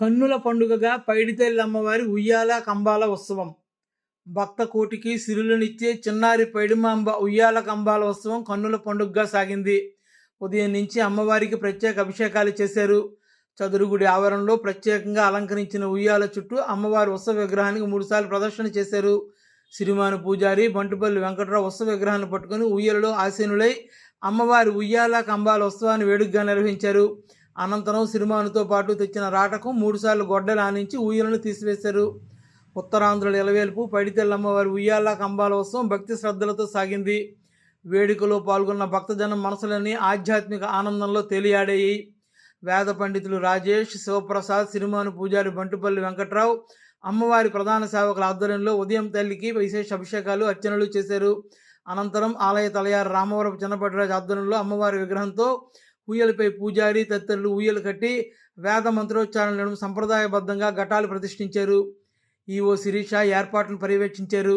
కన్నుల పండుగగా పైడితల్లి అమ్మవారి ఉయ్యాల కంబాల ఉత్సవం. భక్త కోటికి సిరులనిచ్చే చిన్నారి పైడిమాంబ ఉయ్యాల కంబాల ఉత్సవం కన్నుల పండుగగా సాగింది. ఉదయం నుంచి అమ్మవారికి ప్రత్యేక అభిషేకాలు చేశారు. చదురుగుడి ఆవరణలో ప్రత్యేకంగా అలంకరించిన ఉయ్యాల చుట్టూ అమ్మవారి ఉత్సవ విగ్రహానికి మూడుసార్లు ప్రదర్శన చేశారు. సిరిమాను పూజారి బంటుపల్లి వెంకట్రావు ఉత్సవ విగ్రహాన్ని పట్టుకుని ఉయ్యలలో ఆసీనులై అమ్మవారి ఉయ్యాల కంబాల ఉత్సవాన్ని వేడుకగా నిర్వహించారు. అనంతరం సిరిమానుతో పాటు తెచ్చిన రాటకం మూడుసార్లు గొడ్డలు ఆనించి ఊయలను తీసివేశారు. ఉత్తరాంధ్రుల ఎలవేల్పు పైడితెల్లమ్మవారి ఉయ్యాల కంబాల ఉత్సవం భక్తి శ్రద్ధలతో సాగింది. వేడుకలో పాల్గొన్న భక్తజనం మనసులని ఆధ్యాత్మిక ఆనందంలో తేలియాడాయి. వేద పండితులు రాజేష్ శివప్రసాద్ సిరిమాను పూజారి బంటుపల్లి వెంకట్రావు అమ్మవారి ప్రధాన సేవకుల ఆధ్వర్యంలో ఉదయం తల్లికి విశేష అభిషేకాలు అర్చనలు చేశారు. అనంతరం ఆలయ తలయారు రామవరపు చిన్నపటిరాజు ఆధ్వర్యంలో అమ్మవారి విగ్రహంతో ఊయలపై పూజారి తదితరులు ఊయలు కట్టి వేద మంత్రోచ్చారణలను సంప్రదాయబద్ధంగా ఘటాలు ప్రతిష్ఠించారు. ఈఓ శిరీష ఏర్పాట్లను పర్యవేక్షించారు.